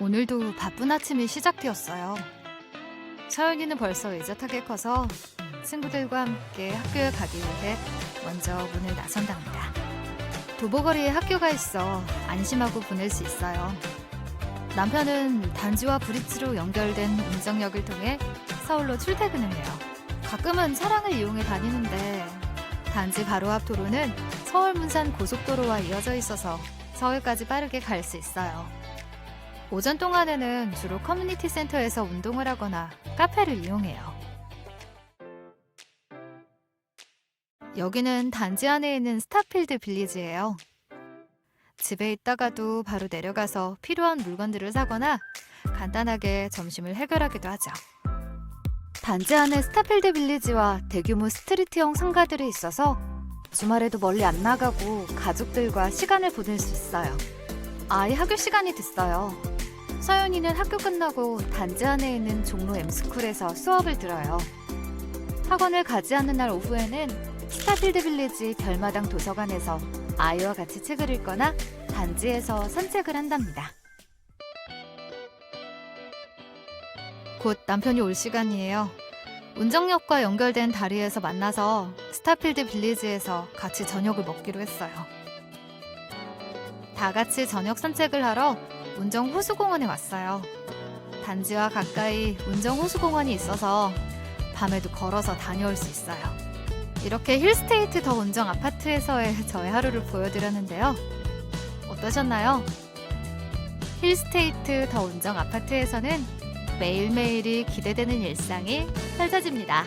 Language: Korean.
오늘도 바쁜 아침이 시작되었어요. 서연이는 벌써 의젓하게 커서 친구들과 함께 학교에 가기 위해 먼저 문을 나선답니다. 도보거리에 학교가 있어 안심하고 보낼 수 있어요. 남편은 단지와 브릿지로 연결된 운정역을 통해 서울로 출퇴근을 해요. 가끔은 차량을 이용해 다니는데 단지 바로 앞 도로는 서울 문산 고속도로와 이어져 있어서 서울까지 빠르게 갈 수 있어요. 오전 동안에는 주로 커뮤니티 센터에서 운동을 하거나 카페를 이용해요. 여기는 단지 안에 있는 스타필드 빌리지예요. 집에 있다가도 바로 내려가서 필요한 물건들을 사거나 간단하게 점심을 해결하기도 하죠. 단지 안에 스타필드 빌리지와 대규모 스트리트형 상가들이 있어서 주말에도 멀리 안 나가고 가족들과 시간을 보낼 수 있어요. 아이 학교 시간이 됐어요. 서연이는 학교 끝나고 단지 안에 있는 종로 M스쿨에서 수업을 들어요. 학원을 가지 않는 날 오후에는 스타필드 빌리지 별마당 도서관에서 아이와 같이 책을 읽거나 단지에서 산책을 한답니다. 곧 남편이 올 시간이에요. 운정역과 연결된 다리에서 만나서 스타필드 빌리지에서 같이 저녁을 먹기로 했어요. 다 같이 저녁 산책을 하러 운정 호수공원에 왔어요. 단지와 가까이 운정 호수공원이 있어서 밤에도 걸어서 다녀올 수 있어요. 이렇게 힐스테이트 더 운정 아파트에서의 저의 하루를 보여드렸는데요. 어떠셨나요? 힐스테이트 더 운정 아파트에서는 매일매일이 기대되는 일상이 펼쳐집니다.